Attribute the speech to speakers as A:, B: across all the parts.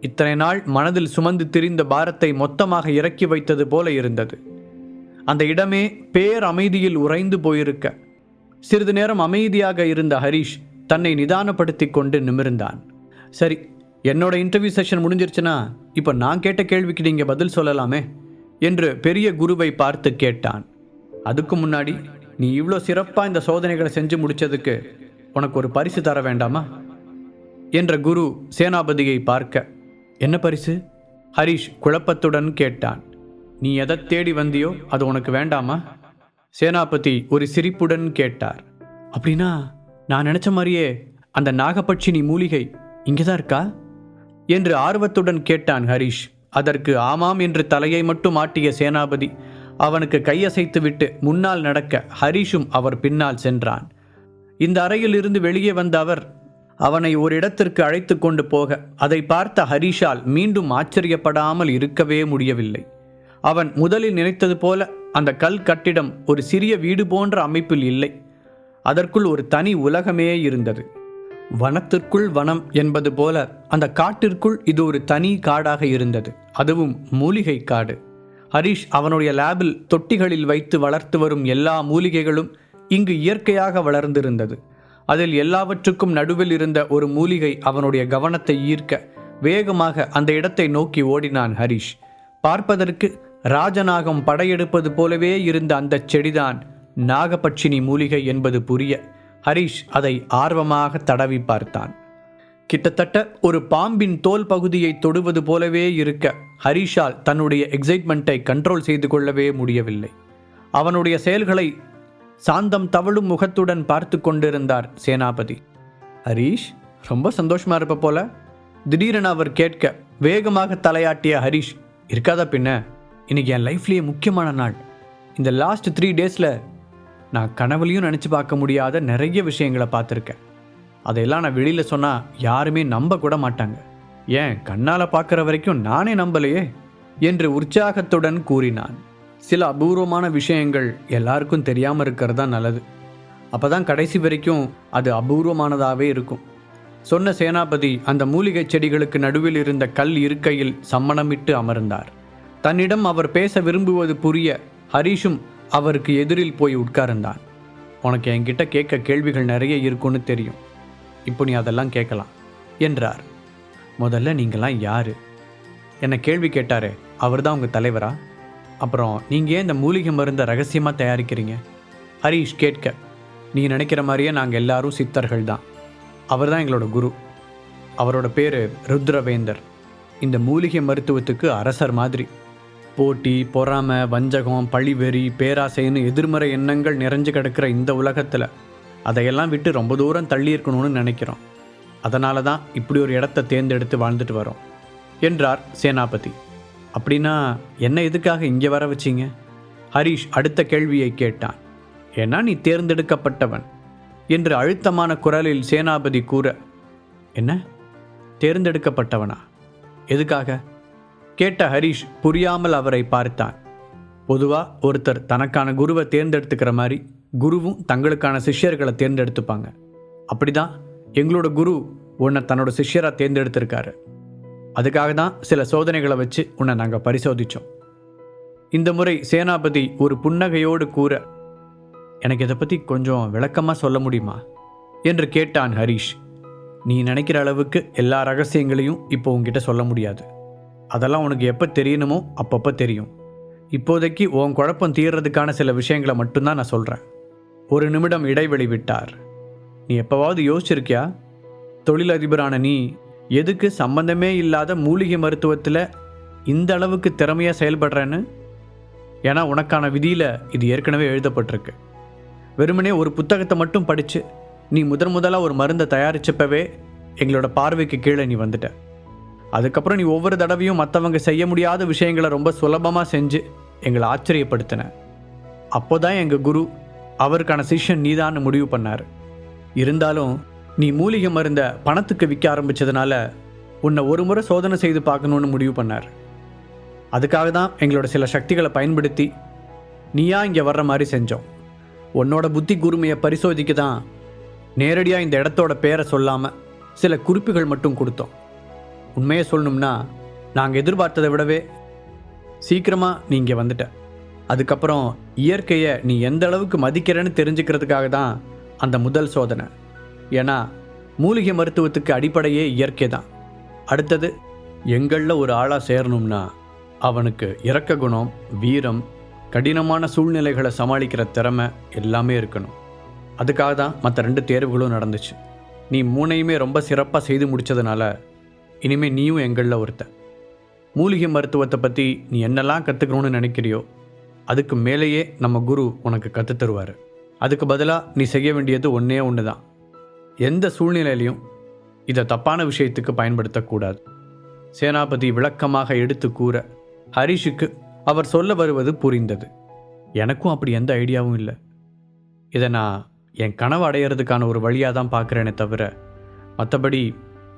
A: இத்தனை நாள் மனதில் சுமந்து திரிந்த பாரத்தை மொத்தமாக இறக்கி வைத்தது போல இருந்தது. அந்த இடமே பேர் அமைதியில் உறைந்து போயிருக்க. சிறிது நேரம் அமைதியாக இருந்த ஹரிஷ் தன்னை நிதானப்படுத்தி கொண்டு நிமிர்ந்தான். சரி என்னோட இன்டர்வியூ செஷன் முடிஞ்சிருச்சுன்னா இப்போ நான் கேட்ட கேள்விக்கு நீங்கள் பதில் சொல்லலாமே என்று பெரிய குருவை பார்த்து கேட்டான். அதுக்கு முன்னாடி நீ இவ்வளோ சிறப்பாக இந்த சோதனைகளை செஞ்சு முடித்ததுக்கு உனக்கு ஒரு பரிசு தர வேண்டாமா? என்ற குரு சேனாபதியை பார்க்க என்ன பரிசு? ஹரிஷ் குழப்பத்துடன் கேட்டான். நீ எதை தேடி வந்தியோ அது உனக்கு வேண்டாமா? சேனாபதி ஒரு சிரிப்புடன் கேட்டார். அப்படின்னா நான் நினச்ச மாதிரியே அந்த நாகபட்சினி மூலிகை இங்கே தான் இருக்கா? என்று ஆர்வத்துடன் கேட்டான் ஹரிஷ். அதற்கு ஆமாம் என்று தலையை மட்டும் ஆட்டிய சேனாபதி அவனுக்கு கையசைத்துவிட்டு முன்னால் நடக்க ஹரிஷும் அவர் பின்னால் சென்றான். இந்த அறையில் இருந்து வெளியே வந்த அவர் அவனை ஒரு இடத்திற்கு அழைத்து கொண்டு போக. அதை பார்த்த ஹரிஷால் மீண்டும் ஆச்சரியப்படாமல் இருக்கவே முடியவில்லை. அவன் முதலில் நினைத்தது போல அந்த கல் கட்டிடம் ஒரு சிறிய வீடு போன்ற அமைப்பில் இல்லை. அதற்குள் ஒரு தனி உலகமே இருந்தது. வனத்திற்குள் வனம் என்பது போல அந்த காட்டிற்குள் இது ஒரு தனி காடாக இருந்தது. அதுவும் மூலிகை காடு. ஹரிஷ் அவனுடைய லேபில் தொட்டிகளில் வைத்து வளர்த்து வரும் எல்லா மூலிகைகளும் இங்கு இயற்கையாக வளர்ந்திருந்தது. அதில் எல்லாவற்றுக்கும் நடுவில் இருந்த ஒரு மூலிகை அவனுடைய கவனத்தை ஈர்க்க வேகமாக அந்த இடத்தை நோக்கி ஓடினான் ஹரிஷ். பார்ப்பதற்கு ராஜநாகம் படையெடுப்பது போலவே இருந்த அந்த செடிதான் நாகபட்சினி மூலிகை என்பது புரிய ஹரிஷ் அதை ஆர்வமாக தடவி பார்த்தான். கிட்டத்தட்ட ஒரு பாம்பின் தோல் பகுதியை தொடுவது போலவே இருக்க ஹரிஷால் தன்னுடைய எக்ஸைட்மெண்ட்டை கண்ட்ரோல் செய்து கொள்ளவே முடியவில்லை. அவனுடைய செயல்களை சாந்தம் தவழும் முகத்துடன் பார்த்து கொண்டிருந்தார் சேனாபதி. ஹரீஷ் ரொம்ப சந்தோஷமா இருப்ப போல. திடீரென அவர் கேட்க வேகமாக தலையாட்டிய ஹரிஷ் இருக்காதா பின்ன? இன்னைக்கு என் லைஃப்லேயே முக்கியமான நாள். இந்த லாஸ்ட் த்ரீ டேஸில் நான் கனவுலையும் நினச்சி பார்க்க முடியாத நிறைய விஷயங்களை பார்த்துருக்கேன். அதையெல்லாம் நான் வெளியில் சொன்னால் யாருமே நம்ப கூட மாட்டாங்க. ஏன் கண்ணால் பார்க்குற வரைக்கும் நானே நம்பலையே? என்று உற்சாகத்துடன் கூறினான். சில அபூர்வமான விஷயங்கள் எல்லாருக்கும் தெரியாமல் இருக்கிறது தான் நல்லது. அப்போ தான் கடைசி வரைக்கும் அது அபூர்வமானதாகவே இருக்கும். சொன்ன சேனாபதி அந்த மூலிகை செடிகளுக்கு நடுவில் இருந்த கல் இருக்கையில் சம்மணமிட்டு அமர்ந்தார். தன்னிடம் அவர் பேச விரும்புவது புரிய ஹரிஷும் அவருக்கு எதிரில் போய் உட்கார்ந்தான். உனக்கு என்கிட்ட கேட்க கேள்விகள் நிறைய இருக்குன்னு தெரியும். இப்போ நீ அதெல்லாம் கேட்கலாம் என்றார். முதல்ல நீங்களாம் யாரு? என்னை கேள்வி கேட்டாரே அவர் தான் உங்கள் தலைவரா? அப்புறம் நீங்கள் ஏன் இந்த மூலிகை மருந்தை ரகசியமாக தயாரிக்கிறீங்க? ஹரீஷ் கேட்க. நீ நினைக்கிற மாதிரியே நாங்கள் எல்லாரும் சித்தர்கள் தான். அவர் தான் எங்களோட குரு. அவரோட பேர் ருத்ரவேந்தர். இந்த மூலிகை மருத்துவத்துக்கு அரசர் மாதிரி. போட்டி பொறாமை வஞ்சகம் பழிவெறி பேராசைன்னு எதிர்மறை எண்ணங்கள் நிறைஞ்சு கிடக்கிற இந்த உலகத்தில் அதையெல்லாம் விட்டு ரொம்ப தூரம் தள்ளி இருக்கணும்னு நினைக்கிறோம். அதனால தான் இப்படி ஒரு இடத்த தேர்ந்தெடுத்து வாழ்ந்துட்டு வரோம். என்றார் சேனாபதி. அப்படின்னா என்ன எதுக்காக இங்கே வர வச்சீங்க? ஹரீஷ் அடுத்த கேள்வியை கேட்டான். ஏன்னா நீ தேர்ந்தெடுக்கப்பட்டவன் என்று அழுத்தமான குரலில் சேனாபதி கூற என்ன? தேர்ந்தெடுக்கப்பட்டவனா? எதுக்காக? கேட்ட ஹரீஷ் புரியாமல் அவரை பார்த்தான். பொதுவாக ஒருத்தர் தனக்கான குருவை தேர்ந்தெடுத்துக்கிற மாதிரி குருவும் தங்களுக்கான சிஷ்யர்களை தேர்ந்தெடுத்துப்பாங்க. அப்படிதான் எங்களோட குரு உன்னை தன்னோட சிஷ்யராக தேர்ந்தெடுத்திருக்காரு. அதுக்காக தான் சில சோதனைகளை வச்சு உன்னை நாங்கள் பரிசோதித்தோம் இந்த முறை சேனாபதி ஒரு புன்னகையோடு கூற எனக்கு இதை பற்றி கொஞ்சம் விளக்கமாக சொல்ல முடியுமா? என்று கேட்டான் ஹரீஷ். நீ நினைக்கிற அளவுக்கு எல்லா ரகசியங்களையும் இப்போ உங்ககிட்ட சொல்ல முடியாது. அதெல்லாம் உனக்கு எப்போ தெரியணுமோ அப்பப்போ தெரியும். இப்போதைக்கு உன் குழப்பம் தீர்றதுக்கான சில விஷயங்களை மட்டும்தான் நான் சொல்கிறேன் ஒரு நிமிடம் இடைவெளி விட்டார். நீ எப்போவாவது யோசிச்சிருக்கியா? தொழிலதிபரான நீ எதுக்கு சம்பந்தமே இல்லாத மூலிகை மருத்துவத்தில் இந்த அளவுக்கு திறமையாக செயல்படுறேன்னு? ஏன்னா உனக்கான விதியில் இது ஏற்கனவே எழுதப்பட்டிருக்கு. வெறுமனே ஒரு புத்தகத்தை மட்டும் படித்து நீ முதன் முதலாக ஒரு மருந்தை தயாரிச்சப்பவே எங்களோட பார்வைக்கு கீழே நீ வந்துட்ட. அதுக்கப்புறம் நீ ஒவ்வொரு தடவையும் மற்றவங்க செய்ய முடியாத விஷயங்களை ரொம்ப சுலபமாக செஞ்சு எங்களை ஆச்சரியப்படுத்தின. அப்போதான் எங்கள் குரு அவருக்கான சிஷ்யன் நீதான்னு முடிவு பண்ணார். இருந்தாலும் நீ மூலிகை மருந்த பணத்துக்கு விற்க ஆரம்பித்ததுனால உன்னை ஒரு முறை சோதனை செய்து பார்க்கணுன்னு முடிவு பண்ணார். அதுக்காக தான் எங்களோட சில சக்திகளை பயன்படுத்தி நீயா இங்கே வர்ற மாதிரி செஞ்சோம். உன்னோட புத்தி கூர்மையை பரிசோதிக்க தான் நேரடியாக இந்த இடத்தோட பேரை சொல்லாமல் சில குறிப்புகள் மட்டும் கொடுத்தோம். உண்மையை சொல்லணும்னா நாங்கள் எதிர்பார்த்ததை விடவே சீக்கிரமாக நீ இங்கே வந்துட்ட. அதுக்கப்புறம் இயற்கையை நீ எந்த அளவுக்கு மதிக்கிறேன்னு தெரிஞ்சுக்கிறதுக்காக தான் அந்த முதல் சோதனை. ஏன்னா மூலிகை மருத்துவத்துக்கு அடிப்படையே இயற்கை தான். அடுத்தது எங்களில் ஒரு ஆளாக சேரணும்னா அவனுக்கு இறக்க குணம் வீரம் கடினமான சூழ்நிலைகளை சமாளிக்கிற திறமை எல்லாமே இருக்கணும். அதுக்காக தான் மற்ற ரெண்டு தேர்வுகளும் நடந்துச்சு. நீ மூணையுமே ரொம்ப சிறப்பாக செய்து முடித்ததுனால இனிமேல் நீயும் எங்களில் ஒருத்த. மூலிகை மருத்துவத்தை பற்றி நீ என்னெல்லாம் கற்றுக்கணும்னு நினைக்கிறியோ அதுக்கு மேலேயே நம்ம குரு உனக்கு கற்றுத் தருவார். அதுக்கு பதிலாக நீ செய்ய வேண்டியது ஒன்றே ஒன்று தான் எந்த சூழ்நிலையிலையும் இதை தப்பான விஷயத்துக்கு பயன்படுத்தக்கூடாது. சேனாபதி விளக்கமாக எடுத்து கூற ஹரிஷுக்கு அவர் சொல்ல வருவது புரிந்தது. எனக்கும் அப்படி எந்த ஐடியாவும் இல்லை. இதை நான் என் கனவு அடையிறதுக்கான ஒரு வழியாக தான் பார்க்குறேனே தவிர மற்றபடி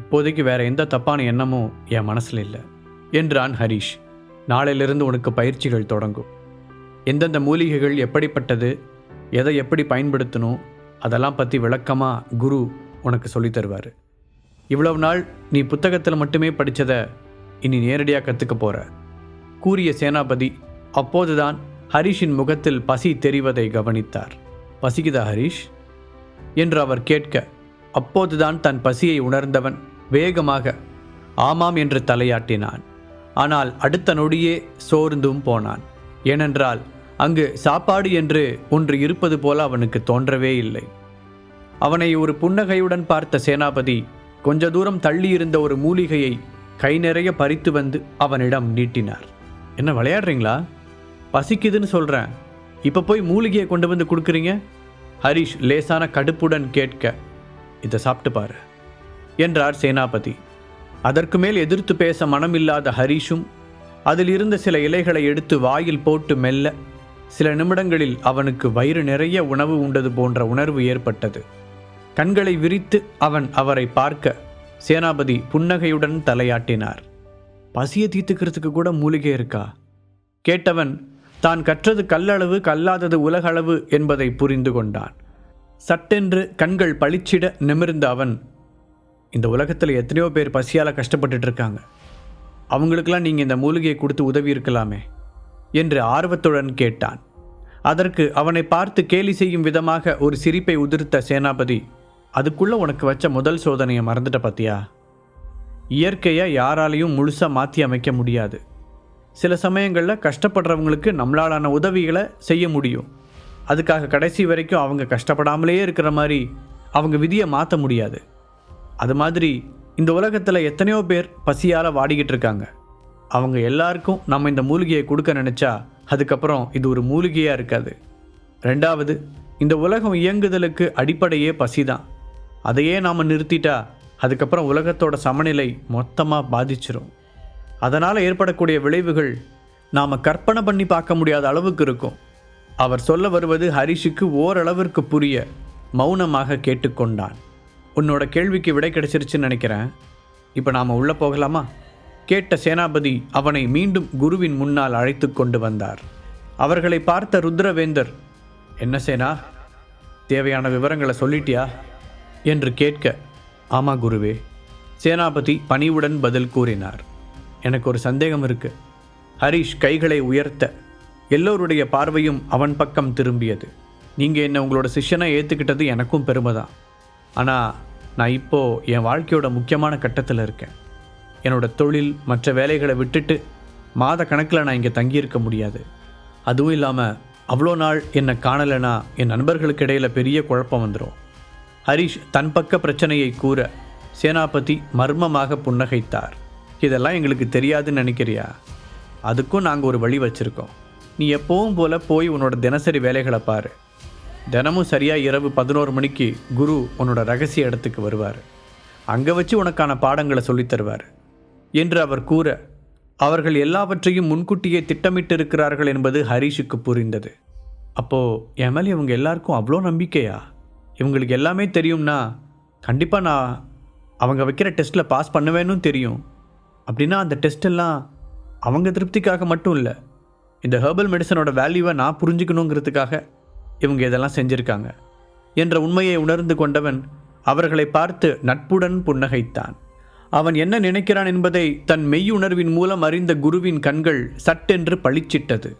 A: இப்போதைக்கு வேற எந்த தப்பான எண்ணமும் என் மனசில் இல்லை என்றான் ஹரிஷ். நாளையிலிருந்து உனக்கு பயிற்சிகள் தொடங்கும். எந்தெந்த மூலிகைகள் எப்படிப்பட்டது எதை எப்படி பயன்படுத்தணும் அதெல்லாம் பற்றி விளக்கமாக குரு உனக்கு சொல்லித் தருவார். இவ்வளவு நாள் நீ புத்தகத்தில் மட்டுமே படித்ததை இனி நேரடியாக கற்றுக்க போகிற கூறிய சேனாபதி அப்போதுதான் ஹரிஷின் முகத்தில் பசி தெரிவதை கவனித்தார். பசிக்குதா ஹரிஷ்? என்று அவர் கேட்க அப்போதுதான் தன் பசியை உணர்ந்தவன் வேகமாக ஆமாம் என்று தலையாட்டினான். ஆனால் அடுத்த நொடியே சோர்ந்தும் போனான். ஏனென்றால் அங்கு சாப்பாடு என்று ஒன்று இருப்பது போல அவனுக்கு தோன்றவே இல்லை. அவனை ஒரு புன்னகையுடன் பார்த்த சேனாபதி கொஞ்ச தூரம் தள்ளியிருந்த ஒரு மூலிகையை கை நிறைய பறித்து வந்து அவனிடம் நீட்டினார். என்ன விளையாடுறீங்களா? பசிக்குதுன்னு சொல்கிறேன் இப்போ போய் மூலிகையை கொண்டு வந்து கொடுக்குறீங்க? ஹரிஷ் லேசான கடுப்புடன் கேட்க இதை சாப்பிட்டு பாரு என்றார் சேனாபதி. அதற்கு மேல் எதிர்த்து பேச மனமில்லாத ஹரிஷும் அதில் இருந்த சில இலைகளை எடுத்து வாயில் போட்டு மெல்ல சில நிமிடங்களில் அவனுக்கு வயிறு நிறைய உணவு உண்டது போன்ற உணர்வு ஏற்பட்டது. கண்களை விரித்து அவன் அவரை பார்க்க சேனாபதி புன்னகையுடன் தலையாட்டினார். பசியை தீர்த்துக்கிறதுக்கு கூட மூலிகை இருக்கா? கேட்டவன் தான் கற்றது கல்லளவு கல்லாதது உலகளவு என்பதை புரிந்து கொண்டான். சட்டென்று கண்கள் பளிச்சிட நிமிர்ந்த அவன் இந்த உலகத்தில் எத்தனையோ பேர் பசியால் கஷ்டப்பட்டுட்டு இருக்காங்க. அவங்களுக்கெல்லாம் நீங்கள் இந்த மூலிகையை கொடுத்து உதவி இருக்கலாமே. என்று ஆர்வத்துடன் கேட்டான். அதற்கு அவனை பார்த்து கேலி செய்யும் விதமாக ஒரு சிரிப்பை உதிர்த்த சேனாபதி அதுக்குள்ள உனக்கு வச்ச முதல் சோதனையை மறந்துட்ட பாத்தியா? இயற்கையை யாராலையும் முழுசாக மாற்றி அமைக்க முடியாது. சில சமயங்களில் கஷ்டப்படுறவங்களுக்கு நம்மளாலான உதவிகளை செய்ய முடியும். அதுக்காக கடைசி வரைக்கும் அவங்க கஷ்டப்படாமலே இருக்கிற மாதிரி அவங்க விதியை மாற்ற முடியாது. அது மாதிரி இந்த உலகத்தில் எத்தனையோ பேர் பசியால் வாடிக்கிட்டு இருக்காங்க. அவங்க எல்லாருக்கும் நம்ம இந்த மூலிகையை கொடுக்க நினச்சா அதுக்கப்புறம் இது ஒரு மூலிகையாக இருக்காது. ரெண்டாவது இந்த உலகம் இயங்குதலுக்கு அடிப்படையே பசி தான் அதையே நாம் நிறுத்திட்டா அதுக்கப்புறம் உலகத்தோட சமநிலை மொத்தமாக பாதிச்சிரும். அதனால் ஏற்படக்கூடிய விளைவுகள் நாம் கற்பனை பண்ணி பார்க்க முடியாத அளவுக்கு இருக்கும். அவர் சொல்ல வருவது ஹரிஷுக்கு ஓரளவிற்கு புரிய மௌனமாக கேட்டுக்கொண்டான். உன்னோட கேள்விக்கு விடை கிடைச்சிருச்சுன்னு நினைக்கிறேன். இப்போ நாம் உள்ளே போகலாமா? கேட்ட சேனாபதி அவனை மீண்டும் குருவின் முன்னால் அழைத்து கொண்டு வந்தார். அவர்களை பார்த்த ருத்ரவேந்தர் என்ன சேனா தேவையான விவரங்களை சொல்லிட்டியா? என்று கேட்க ஆமா குருவே சேனாபதி பணிவுடன் பதில் கூறினார். எனக்கு ஒரு சந்தேகம் இருக்கு. ஹரிஷ் கைகளை உயர்த்த எல்லோருடைய பார்வையும் அவன் பக்கம் திரும்பியது. நீங்கள் என்ன உங்களோட சிஷ்யனை ஏற்றுக்கிட்டது எனக்கும் பெருமை தான் ஆனால் நான் இப்போது என் வாழ்க்கையோட முக்கியமான கட்டத்தில் இருக்கேன். என்னோட தொழில் மற்ற வேலைகளை விட்டுட்டு மாத கணக்கில் நான் இங்கே தங்கியிருக்க முடியாது. அதுவும் இல்லாமல் அவ்வளோ நாள் என்னை காணலைன்னா என் நண்பர்களுக்கு இடையில் பெரிய குழப்பம் வந்துடும் ஹரிஷ் தன் பக்க பிரச்சனையை கூற சேனாபதி மர்மமாக புன்னகைத்தார். இதெல்லாம் எங்களுக்கு தெரியாதுன்னு நினைக்கிறியா? அதுக்கும் நாங்கள் ஒரு வழி வச்சுருக்கோம். நீ எப்போவும் போல் போய் உன்னோட தினசரி வேலைகளை பாரு. தினமும் சரியாக இரவு பதினோரு மணிக்கு குரு உன்னோட ரகசிய இடத்துக்கு வருவார். அங்கே வச்சு உனக்கான பாடங்களை சொல்லித் தருவார். என்று அவர் கூற அவர்கள் எல்லாவற்றையும் முன்கூட்டியே திட்டமிட்டு இருக்கிறார்கள் என்பது ஹரிஷுக்கு புரிந்தது. அப்போது என் மேலே இவங்க எல்லாருக்கும் அவ்வளோ நம்பிக்கையா? இவங்களுக்கு எல்லாமே தெரியும்னா கண்டிப்பாக நான் அவங்க வைக்கிற டெஸ்ட்டில் பாஸ் பண்ணுவேன்னு தெரியும். அப்படின்னா அந்த டெஸ்ட்டெல்லாம் அவங்க திருப்திக்காக மட்டும் இல்லை இந்த ஹெர்பல் மெடிசனோட வேல்யூவை நான் புரிஞ்சுக்கணுங்கிறதுக்காக இவங்க இதெல்லாம் செஞ்சுருக்காங்க என்ற உண்மையை உணர்ந்து கொண்டவன் அவர்களை பார்த்து நட்புடன் புன்னகைத்தான். அவன் என்ன நினைக்கிறான் என்பதை தன் மெய்யுணர்வின் மூலம் அறிந்த குருவின் கண்கள் சட்டென்று பளிச்சிட்டது.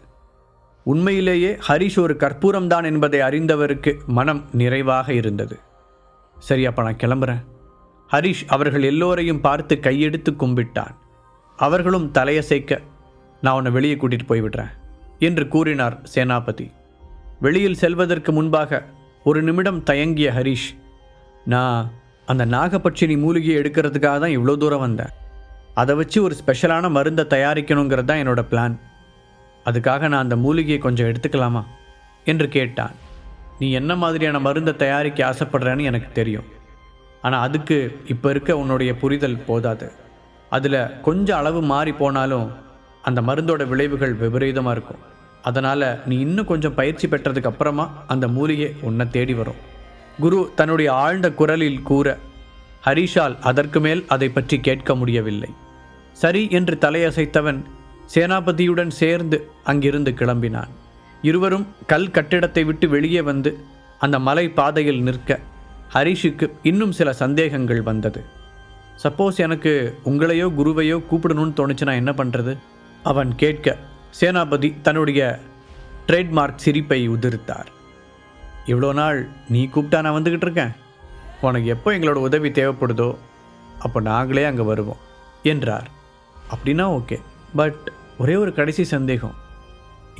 A: உண்மையிலேயே ஹரிஷ் ஒரு கற்பூரம்தான் என்பதை அறிந்தவருக்கு மனம் நிறைவாக இருந்தது. சரி அப்போ நான் கிளம்புறேன். ஹரிஷ் அவர்கள் எல்லோரையும் பார்த்து கையெடுத்து கும்பிட்டான். அவர்களும் தலையசைக்க நான் உன்னை வெளியே கூட்டிட்டு போய் விடுறேன் என்று கூறினார் சேனாபதி. வெளியில் செல்வதற்கு முன்பாக ஒரு நிமிடம் தயங்கிய ஹரிஷ் நான் அந்த நாகப்பட்சினி மூலிகையை எடுக்கிறதுக்காக தான் இவ்வளோ தூரம் வந்தேன். அதை வச்சு ஒரு ஸ்பெஷலான மருந்தை தயாரிக்கணுங்கிறது தான் என்னோட பிளான் அதுக்காக நான் அந்த மூலிகையை கொஞ்சம் எடுத்துக்கலாமா? என்று கேட்டான். நீ என்ன மாதிரியான மருந்தை தயாரிக்க ஆசைப்படுறேன்னு எனக்கு தெரியும். ஆனால் அதுக்கு இப்போ இருக்க உன்னுடைய புரிதல் போதாது. அதில் கொஞ்சம் அளவு மாறி போனாலும் அந்த மருந்தோட விளைவுகள் விபரீதமாக இருக்கும். அதனால் நீ இன்னும் கொஞ்சம் பயிற்சி பெற்றதுக்கு அப்புறமா அந்த மூலிகை உன்னை தேடி வரும். குரு தன்னுடைய ஆழ்ந்த குரலில் கூற ஹரிஷால் அதற்கு மேல் அதை பற்றி கேட்க முடியவில்லை. சரி என்று தலையசைத்தவன் சேனாபதியுடன் சேர்ந்து அங்கிருந்து கிளம்பினான். இருவரும் கல் கட்டிடத்தை விட்டு வெளியே வந்து அந்த மலை பாதையில் நிற்க ஹரிஷுக்கு இன்னும் சில சந்தேகங்கள் வந்தது. சப்போஸ் எனக்கு உங்களையோ குருவையோ கூப்பிடணும்னு தோணுச்சுன்னா என்ன பண்ணுறது அவன் கேட்க சேனாபதி தன்னுடைய ட்ரேட்மார்க் சிரிப்பை உதிர்த்தார். இவ்வளோ நாள் நீ கூப்பிட்டா நான் வந்துக்கிட்டு இருக்கேன். உனக்கு எப்போ எங்களோட உதவி தேவைப்படுதோ அப்போ நாங்களே அங்கே வருவோம் என்றார். அப்படின்னா ஓகே பட் ஒரே ஒரு கடைசி சந்தேகம்.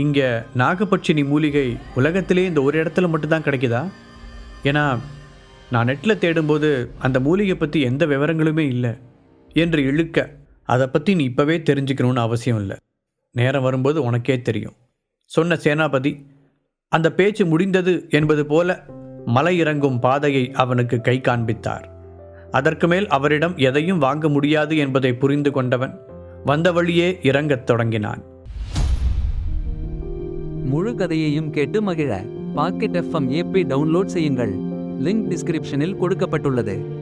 A: இங்கே நாகப்பட்சினி மூலிகை உலகத்திலே இந்த ஒரு இடத்துல மட்டும்தான் கிடைக்குதா? ஏன்னா நான் நெட்டில் தேடும்போது அந்த மூலிகை பற்றி எந்த விவரங்களுமே இல்லை என்று இழுக்க அதை பற்றி நீ இப்போவே தெரிஞ்சுக்கணும்னு அவசியம் இல்லை. நேரம் வரும்போது உனக்கே தெரியும். சொன்ன சேனாபதி அந்த பேச்சு முடிந்தது என்பது போல மலை இறங்கும் பாதையை அவனுக்கு கை காண்பித்தார். அதற்கு மேல் அவரிடம் எதையும் வாங்க முடியாது என்பதை புரிந்து கொண்டவன் வந்த வழியே இறங்கத் தொடங்கினான்.
B: முழு கதையையும் கேட்டு மகிழ பாக்கெட் எஃப்எம் ஏபி டவுன்லோட் செய்யுங்கள். லிங்க் டிஸ்கிரிப்ஷனில் கொடுக்கப்பட்டுள்ளது.